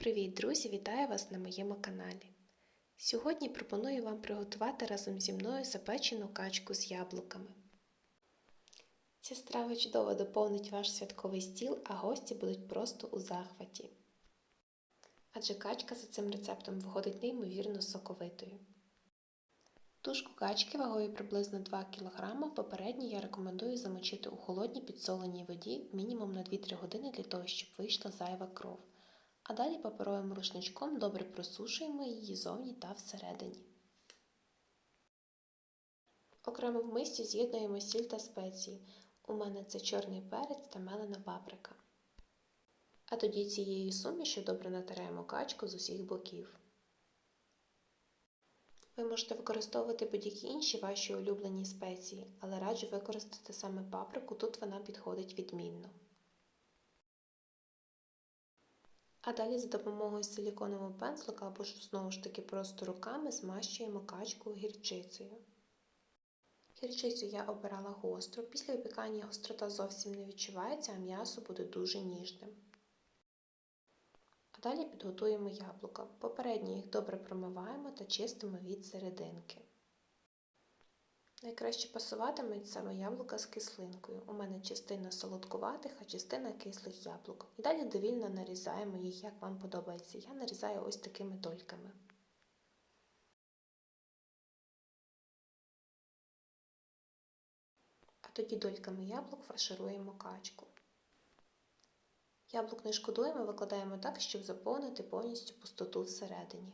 Привіт, друзі! Вітаю вас на моєму каналі. Сьогодні пропоную вам приготувати разом зі мною запечену качку з яблуками. Ця страва чудово доповнить ваш святковий стіл, а гості будуть просто у захваті. Адже качка за цим рецептом виходить неймовірно соковитою. Тушку качки вагою приблизно 2 кг попередньо я рекомендую замочити у холодній підсоленій воді мінімум на 2-3 години для того, щоб вийшла зайва кров. А далі паперовим рушничком добре просушуємо її зовні та всередині. Окремо в мисці з'єднуємо сіль та спеції. У мене це чорний перець та мелена паприка. А тоді цією сумішю добре натираємо качку з усіх боків. Ви можете використовувати будь-які інші ваші улюблені спеції, але раджу використати саме паприку, тут вона підходить відмінно. А далі за допомогою силіконового пензлика або ж знову ж таки просто руками змащуємо качку гірчицею. Гірчицю я обирала гостру, після випікання гострота зовсім не відчувається, а м'ясо буде дуже ніжним. А далі підготуємо яблука. Попередньо їх добре промиваємо та чистимо від серединки. Найкраще пасуватимуть саме яблука з кислинкою. У мене частина солодкуватих, а частина кислих яблук. І далі довільно нарізаємо їх, як вам подобається. Я нарізаю ось такими дольками. А тоді дольками яблук фаршируємо качку. Яблук не шкодуємо, викладаємо так, щоб заповнити повністю пустоту всередині.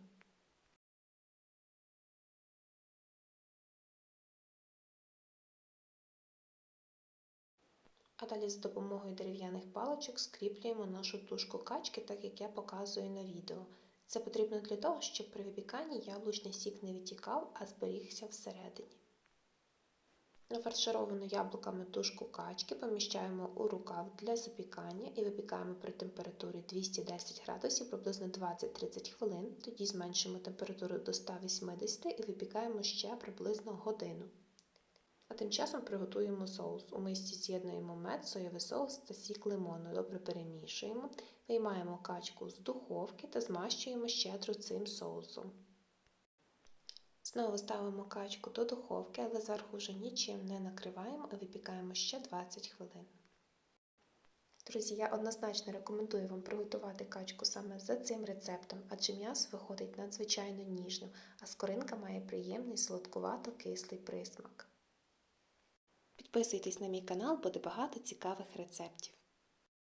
А далі з допомогою дерев'яних паличок скріплюємо нашу тушку качки, так як я показую на відео. Це потрібно для того, щоб при випіканні яблучний сік не відтікав, а зберігся всередині. Нафаршировану яблуками тушку качки поміщаємо у рукав для запікання і випікаємо при температурі 210 градусів приблизно 20-30 хвилин. Тоді зменшуємо температуру до 180 і випікаємо ще приблизно годину. А тим часом приготуємо соус. У мисці з'єднуємо мед, соєвий соус та сік лимону. Добре перемішуємо, виймаємо качку з духовки та змащуємо щедро цим соусом. Знову ставимо качку до духовки, але зверху вже нічим не накриваємо і випікаємо ще 20 хвилин. Друзі, я однозначно рекомендую вам приготувати качку саме за цим рецептом, адже м'ясо виходить надзвичайно ніжним, а скоринка має приємний солодкувато-кислий присмак. Підписуйтесь на мій канал, буде багато цікавих рецептів.